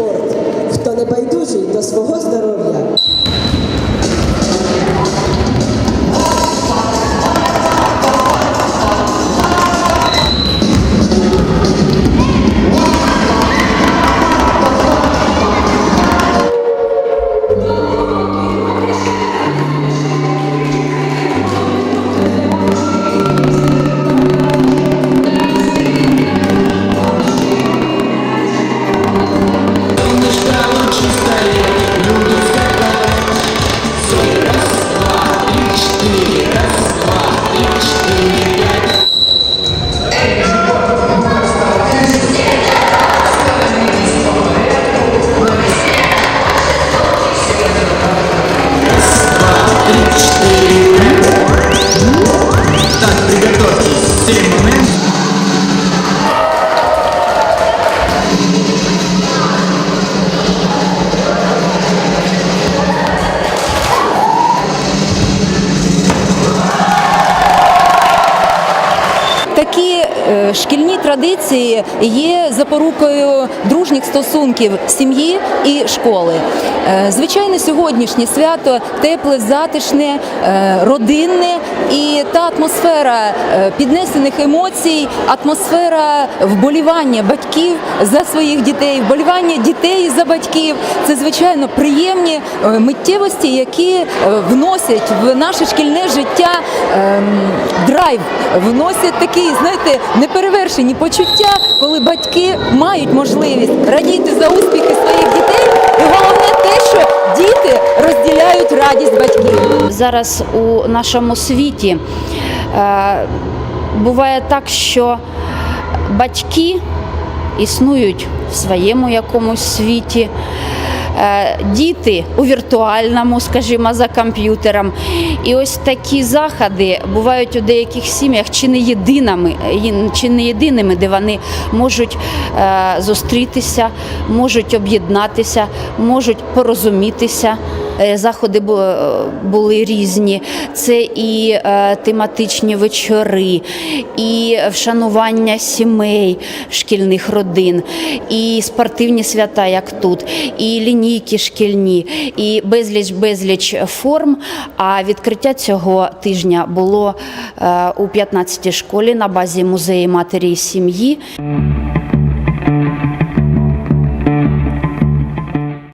спорт. Хто не байдужий до свого здоров'я, Team. Шкільні традиції є запорукою дружніх стосунків сім'ї і школи. Е, Звичайно, сьогоднішнє свято тепле, затишне, е, родинне і та атмосфера е, піднесених емоцій, атмосфера вболівання батьків за своїх дітей, вболівання дітей за батьків. Це звичайно приємні миттєвості, які вносять в наше шкільне життя ем, драйв, вносять такі, знаєте, неперевершені почуття, коли батьки мають можливість радіти за успіхи своїх дітей. І головне те, що діти розділяють радість батьків. Зараз у нашому світі е, буває так, що батьки існують в своєму якомусь світі. Е, Діти у віртуальному, скажімо, за комп'ютером. І ось такі заходи бувають у деяких сім'ях чи не єдиними, чи не єдиними, де вони можуть е, зустрітися, можуть об'єднатися, можуть порозумітися. Е, Заходи е, були різні. Це і е, тематичні вечори, і вшанування сімей, шкільних родин, і спортивні свята, як тут, і лінійки шкільні, і безліч безліч форм. А відкриття цього тижня було у 15-й школі на базі музею матері і сім'ї.